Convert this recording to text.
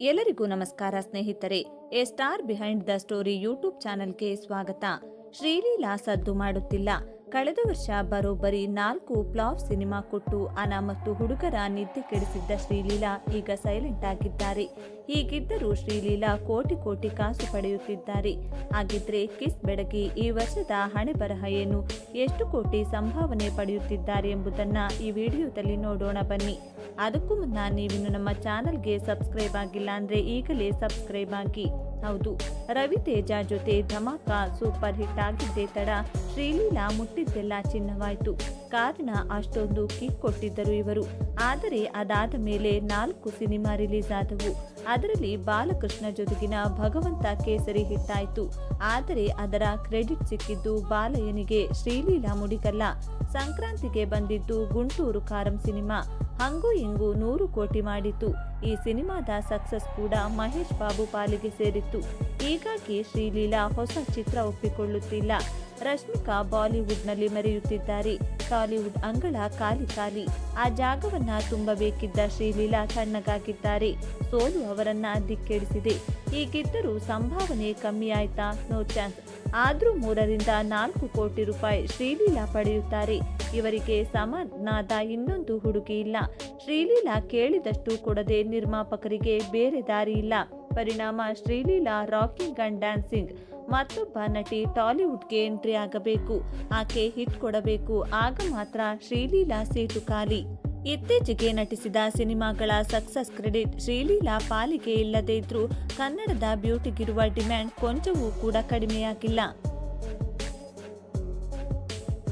ಎಲ್ಲರಿಗೂ ನಮಸ್ಕಾರ ಸ್ನೇಹಿತರೆ A star behind the story YouTube ಚಾನೆಲ್ಗೆ ಸ್ವಾಗತ. ಶ್ರೀಲೀಲಾ ಸದ್ದು ಮಾಡುತ್ತಿಲ್ಲ. ಕಳೆದ ವರ್ಷ ಬರೋಬ್ಬರಿ ನಾಲ್ಕು ಫ್ಲಾಪ್ ಸಿನಿಮಾ ಕೊಟ್ಟು ಅನ ಮತ್ತು ಹುಡುಗರ ನಿದ್ದೆ ಕೆಡಿಸಿದ್ದ ಶ್ರೀಲೀಲಾ ಈಗ ಸೈಲೆಂಟ್ ಆಗಿದ್ದಾರೆ. ಹೀಗಿದ್ದರೂ ಶ್ರೀಲೀಲಾ ಕೋಟಿ ಕೋಟಿ ಕಾಸು ಪಡೆಯುತ್ತಿದ್ದಾರೆ. ಹಾಗಿದ್ರೆ ಕಿಸ್ ಬೆಡಗಿ ಈ ವರ್ಷದ ಹಣೆ ಬರಹ ಏನು? ಎಷ್ಟು ಕೋಟಿ ಸಂಭಾವನೆ ಪಡೆಯುತ್ತಿದ್ದಾರೆ ಎಂಬುದನ್ನ ಈ ವಿಡಿಯೋದಲ್ಲಿ ನೋಡೋಣ ಬನ್ನಿ. ಅದಕ್ಕೂ ಮುನ್ನ ನೀವಿನ್ನು ನಮ್ಮ ಚಾನಲ್ಗೆ ಸಬ್ಸ್ಕ್ರೈಬ್ ಆಗಿಲ್ಲ ಅಂದ್ರೆ ಈಗಲೇ ಸಬ್ಸ್ಕ್ರೈಬ್ ಆಗಿ. ಹೌದು. ರವಿತೇಜ ಜೊತೆ ಧಮಾಕ ಸೂಪರ್ ಹಿಟ್ ಆಗಿದ್ದೇ ತಡ ಶ್ರೀಲೀಲಾ ಮುಟ್ಟಿದ್ದೆಲ್ಲ ಚಿನ್ನವಾಯಿತು. ಕಾರಣ ಅಷ್ಟೊಂದು ಕಿಕ್ ಕೊಟ್ಟಿದ್ದರು ಇವರು. ಆದರೆ ಅದಾದ ಮೇಲೆ ನಾಲ್ಕು ಸಿನಿಮಾ ರಿಲೀಸ್ ಆದವು. ಅದರಲ್ಲಿ ಬಾಲಕೃಷ್ಣ ಜೊತೆಗಿನ ಭಗವಂತ ಕೇಸರಿ ಹಿಟ್ ಆಯಿತು. ಆದರೆ ಅದರ ಕ್ರೆಡಿಟ್ ಸಿಕ್ಕಿದ್ದು ಬಾಲಯ್ಯನಿಗೆ ಶ್ರೀಲೀಲಾ ಮುಡಿಗಲ್ಲ. ಸಂಕ್ರಾಂತಿಗೆ ಬಂದಿದ್ದು ಗುಂಟೂರು ಕಾರಂ ಸಿನಿಮಾ. ಹಂಗೂ ಇಂಗೂ ನೂರು ಕೋಟಿ ಮಾಡಿತು ಈ ಸಿನಿಮಾದ ಸಕ್ಸಸ್ ಕೂಡ ಮಹೇಶ್ ಬಾಬು ಪಾಲಿಗೆ ಸೇರಿತ್ತು. ಹೀಗಾಗಿ ಶ್ರೀಲೀಲಾ ಹೊಸ ಚಿತ್ರ ಒಪ್ಪಿಕೊಳ್ಳುತ್ತಿಲ್ಲ. ರಶ್ಮಿಕಾ ಬಾಲಿವುಡ್ನಲ್ಲಿ ಮೆರೆಯುತ್ತಿದ್ದಾರೆ. ಟಾಲಿವುಡ್ ಅಂಗಳ ಖಾಲಿ ಖಾಲಿ. ಆ ಜಾಗವನ್ನ ತುಂಬಬೇಕಿದ್ದ ಶ್ರೀಲೀಲಾ ತಣ್ಣಗಾಗಿದ್ದಾರೆ. ಸೋಲು ಅವರನ್ನ ದಿಕ್ಕೇಡಿಸಿದೆ. ಹೀಗಿದ್ದರೂ ಸಂಭಾವನೆ ಕಮ್ಮಿಯಾಯ್ತಾ? No chance. ಆದ್ರೂ ಮೂರರಿಂದ ನಾಲ್ಕು ಕೋಟಿ ರೂಪಾಯಿ ಶ್ರೀಲೀಲಾ ಪಡೆಯುತ್ತಾರೆ. ಇವರಿಗೆ ಸಮನಾದ ಇನ್ನೊಂದು ಹುಡುಗಿ ಇಲ್ಲ. ಶ್ರೀಲೀಲಾ ಕೇಳಿದಷ್ಟು ಕೊಡದೆ ನಿರ್ಮಾಪಕರಿಗೆ ಬೇರೆ ದಾರಿ ಇಲ್ಲ. ಪರಿಣಾಮ ಶ್ರೀಲೀಲಾ ರಾಕಿಂಗ್ ಅಂಡ್ ಡ್ಯಾನ್ಸಿಂಗ್. ಮತ್ತೊಬ್ಬ ನಟಿ ಟಾಲಿವುಡ್ಗೆ ಎಂಟ್ರಿ ಆಗಬೇಕು. ಆಕೆ ಹಿಟ್ ಕೊಡಬೇಕು. ಆಗ ಮಾತ್ರ ಶ್ರೀಲೀಲಾ ಸೀಟು ಖಾಲಿ. ಇತ್ತೀಚೆಗೆ ನಟಿಸಿದ ಸಿನಿಮಾಗಳ ಸಕ್ಸಸ್ ಕ್ರೆಡಿಟ್ ಶ್ರೀಲೀಲಾ ಪಾಲಿಗೆ ಇಲ್ಲದೇ ಇದ್ರೂ ಕನ್ನಡದ ಬ್ಯೂಟಿಗಿರುವ ಡಿಮ್ಯಾಂಡ್ ಕೊಂಚವೂ ಕೂಡ ಕಡಿಮೆಯಾಗಿಲ್ಲ.